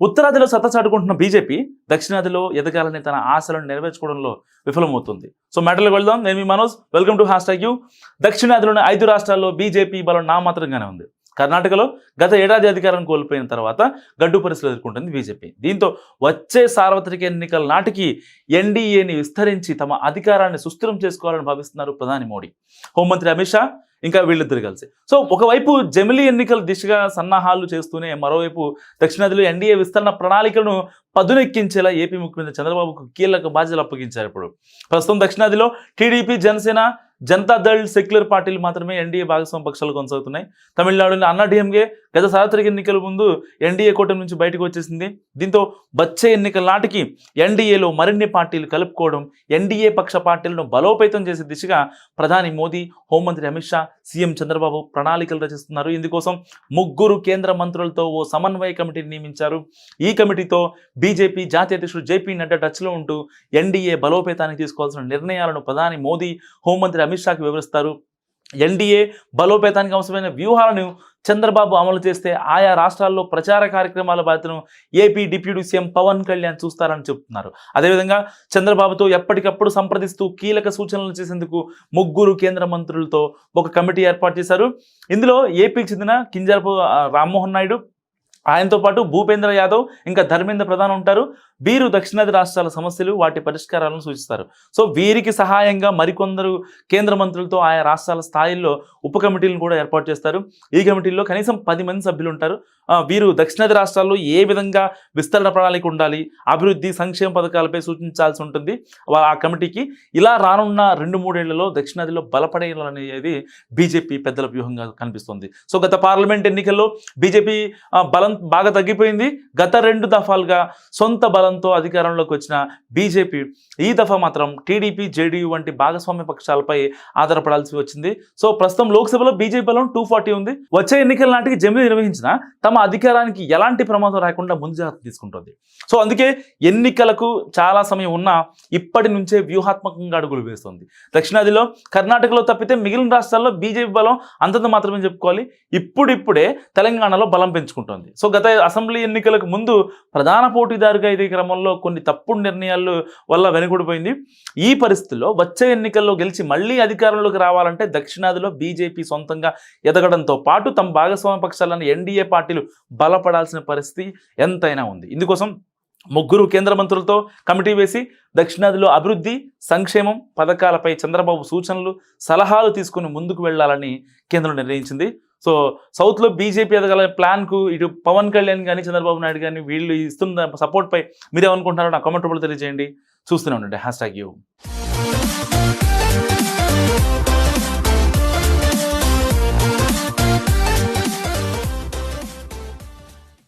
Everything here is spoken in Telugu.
ఉత్తరాదిలో సత్తా చాటుకుంటున్న బీజేపీ దక్షిణాదిలో ఎదగాలని తన ఆశలను నెరవేర్చుకోవడంలో విఫలమవుతుంది. సో మ్యాటర్లకు వెళ్దాం. నేను మీ Manoj. Welcome to hash U. దక్షిణాదిలోని ఐదు రాష్ట్రాల్లో బీజేపీ బలం నామాత్రంగానే ఉంది. కర్ణాటకలో గత ఏడాది అధికారం కోల్పోయిన తర్వాత గడ్డు పరిస్థితులు ఎదుర్కొంటుంది బీజేపీ. దీంతో వచ్చే సార్వత్రిక ఎన్నికల నాటికి ఎన్డీఏని విస్తరించి తమ అధికారాన్ని సుస్థిరం చేసుకోవాలని భావిస్తున్నారు ప్రధాని మోడీ. హోంమంత్రి అమిత్ షా ఇంకా వీళ్ళిద్దరు కలిసి. సో ఒకవైపు జమిలి ఎన్నికల దిశగా సన్నాహాలు చేస్తూనే మరోవైపు దక్షిణాదిలో ఎన్డీఏ విస్తరణ ప్రణాళికలను పదునెక్కించేలా ఏపీ ముఖ్యమంత్రి చంద్రబాబుకు కీలక బాధ్యతలు అప్పగించారు ఇప్పుడు. ప్రస్తుతం దక్షిణాదిలో టీడీపీ జనసేన జనతాదళ్ సెక్యులర్ పార్టీలు మాత్రమే ఎన్డీఏ భాగస్వామ్య పక్షాలు కొనసాగుతున్నాయి. తమిళనాడులో అన్నా డిఎంకే గత సార్వత్రిక ఎన్నికల ముందు ఎన్డీఏ కూటమి నుంచి బయటకు వచ్చేసింది. దీంతో వచ్చే ఎన్నికల నాటికి ఎన్డీఏలో మరిన్ని పార్టీలు కలుపుకోవడం ఎన్డీఏ పక్ష పార్టీలను బలోపేతం చేసే దిశగా ప్రధాని మోదీ హోంమంత్రి అమిత్ షా సీఎం చంద్రబాబు ప్రణాళికలు రచిస్తున్నారు. ఇందుకోసం ముగ్గురు కేంద్ర మంత్రులతో ఓ సమన్వయ కమిటీని నియమించారు. ఈ కమిటీతో బీజేపీ జాతీయ అధ్యక్షుడు జేపీ నడ్డా టచ్లో ఉంటూ ఎన్డీఏ బలోపేతానికి తీసుకోవాల్సిన నిర్ణయాలను ప్రధాని మోదీ హోంమంత్రి అమిత్ షాకి వివరిస్తారు. ఎన్డీఏ బలోపేతానికి అవసరమైన వ్యూహాలను చంద్రబాబు అమలు చేస్తే ఆయా రాష్ట్రాల్లో ప్రచార కార్యక్రమాల బాధ్యతను AP deputy CM Pawan Kalyan చూస్తారని చెప్తున్నారు. అదేవిధంగా చంద్రబాబుతో ఎప్పటికప్పుడు సంప్రదిస్తూ కీలక సూచనలు చేసేందుకు ముగ్గురు కేంద్ర మంత్రులతో ఒక కమిటీ ఏర్పాటు చేశారు. ఇందులో ఏపీకి చెందిన కింజరపు రామ్మోహన్ నాయుడు ఆయనతో పాటు భూపేంద్ర యాదవ్ ఇంకా ధర్మేంద్ర ప్రధాన్ ఉంటారు. వీరు దక్షిణాది రాష్ట్రాల సమస్యలు వాటి పరిష్కారాలను సూచిస్తారు. సో వీరికి సహాయంగా మరికొందరు కేంద్ర మంత్రులతో ఆయా రాష్ట్రాల స్థాయిల్లో ఉప కమిటీలను కూడా ఏర్పాటు చేస్తారు. ఈ కమిటీల్లో కనీసం పది మంది సభ్యులు ఉంటారు. వీరు దక్షిణాది రాష్ట్రాల్లో ఏ విధంగా విస్తరణ ప్రణాళిక ఉండాలి అభివృద్ధి సంక్షేమ పథకాలపై సూచించాల్సి ఉంటుంది ఆ కమిటీకి. ఇలా రానున్న రెండు మూడేళ్ళలో దక్షిణాదిలో బలపడేయాలనేది బీజేపీ పెద్దల వ్యూహంగా కనిపిస్తుంది. సో గత పార్లమెంట్ ఎన్నికల్లో బీజేపీ బలం బాగా తగ్గిపోయింది. గత రెండు దఫాలుగా సొంత బలంతో అధికారంలోకి వచ్చిన బీజేపీ ఈ దఫా మాత్రం టీడీపీ జేడీయూ వంటి భాగస్వామ్య పక్షాలపై ఆధారపడాల్సి వచ్చింది. సో ప్రస్తుతం లోక్సభలో బీజేపీ బలం టూ ఫార్టీ ఉంది. వచ్చే ఎన్నికల నాటికి జమిలీ నిర్వహించిన తమ అధికారానికి ఎలాంటి ప్రమాదం రాకుండా ముందు జాగ్రత్త తీసుకుంటుంది. సో అందుకే ఎన్నికలకు చాలా సమయం ఉన్నా ఇప్పటి నుంచే వ్యూహాత్మకంగా అడుగులు వేస్తుంది. దక్షిణాదిలో కర్ణాటకలో తప్పితే మిగిలిన రాష్ట్రాల్లో బీజేపీ బలం అంతంత మాత్రమే చెప్పుకోవాలి. ఇప్పుడిప్పుడే తెలంగాణలో బలం పెంచుకుంటుంది. సో సో గత అసెంబ్లీ ఎన్నికలకు ముందు ప్రధాన పోటీదారుగా ఇది క్రమంలో కొన్ని తప్పుడు నిర్ణయాలు వల్ల వెనుకడిపోయింది ఈ పరిస్థితుల్లో వచ్చే ఎన్నికల్లో గెలిచి మళ్ళీ అధికారంలోకి రావాలంటే దక్షిణాదిలో బీజేపీ సొంతంగా ఎదగడంతో పాటు తమ భాగస్వామ్య పక్షాలను ఎన్డీఏ పార్టీలు బలపడాల్సిన పరిస్థితి ఎంతైనా ఉంది. ఇందుకోసం ముగ్గురు కేంద్ర మంత్రులతో కమిటీ వేసి దక్షిణాదిలో అభివృద్ధి సంక్షేమం పథకాలపై చంద్రబాబు సూచనలు సలహాలు తీసుకుని ముందుకు వెళ్ళాలని కేంద్రం నిర్ణయించింది. సో సౌత్లో బీజేపీ ఎదగల ప్లాన్కు ఇటు పవన్ కళ్యాణ్ కానీ చంద్రబాబు నాయుడు కానీ వీళ్ళు ఇస్తున్న సపోర్ట్పై మీరేమనుకుంటున్నారో నా కామెంట్ రూపంలో తెలియజేయండి. చూస్తూనే ఉండండి. Hashtag U.